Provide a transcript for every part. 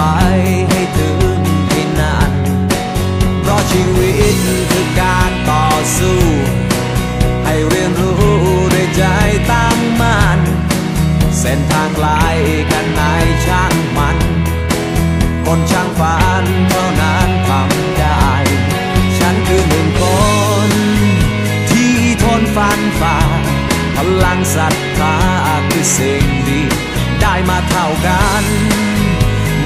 ไปให้ถึงที่นั่นเพราะชีวิตคือการต่อสู้ ให้เรียนรู้ด้วยใจตั้งมั่นเส้นทางไกลกันไหนช่างมัน คนช่างฝันเท่านั้นทำได้ ฉันคือหนึ่งคน ที่ทนฟันฝ่าพลังศรัทธาคือสิ่งดี ได้มาเท่ากัน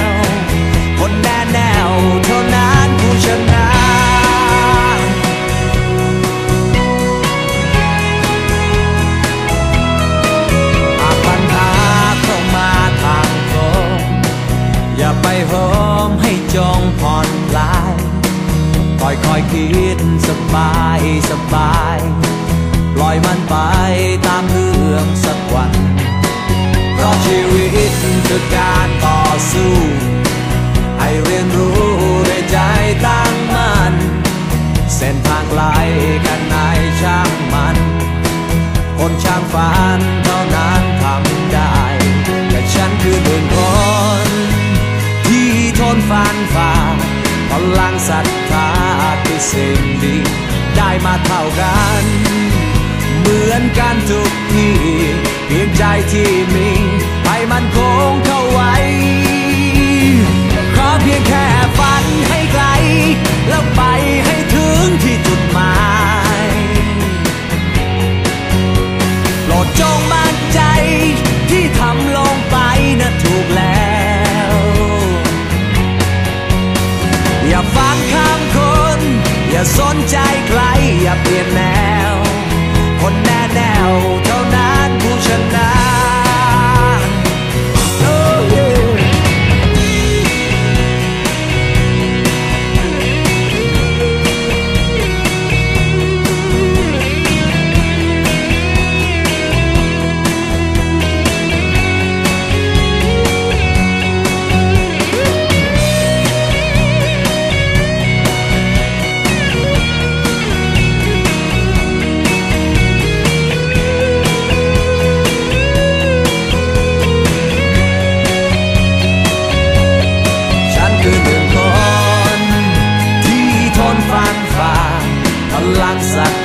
ว คนแน่แนวเท่านั้นผู้ชนะหากปัญหาเข้ามาทางตรงอย่าไปโหมให้จงผ่อนคลายคอยคอยคิดสบายสบายปล่อยมันไปตามเรื่องสักวัน เพราะชีวิตคือการต่อสู้ เรียนรู้ด้วยใจตั้งมั่นเส้นทางไกลกันไหนช่างมันคนช่างฝันเท่านั้นทำได้แต่ฉันคือหนึ่งคนที่ทนฟันฝ่าพลังศรัทธาคือสิ่งดีได้มาเท่ากันเหมือนกันทุกทีเพียงใจที่มีให้มันคงเข้าไว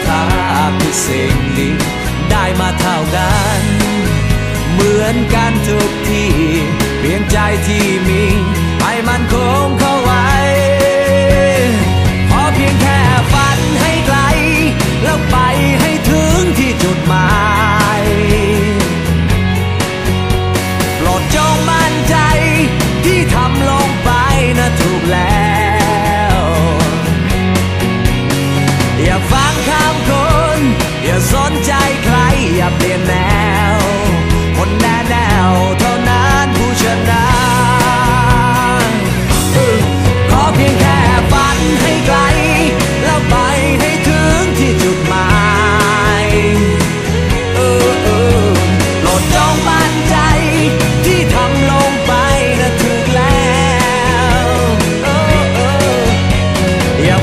ทาคือสิ่งดีได้มาเท่ากัน เหมือนกันทุกทีเปลี่ยนใจที่มีให้มันคงเข้าไว้พอเพียงแค่ฝันให้ไกล แล้วไปให้ถึงที่จุดหมายโปรดจงมั่นใจที่ทำลงไปนะถูกแล้ว อย่าฝัน สนใจใครอย่าเปลี่ยนแนว คนแน่แนวเท่านั้นผู้ชนะขอเพียงแค่ฝันให้ไกล แล้วไปให้ถึงที่จุดหมายเออเออโปรดจงมั่นใจที่ทำลงไปนะถึกแล้วอย่า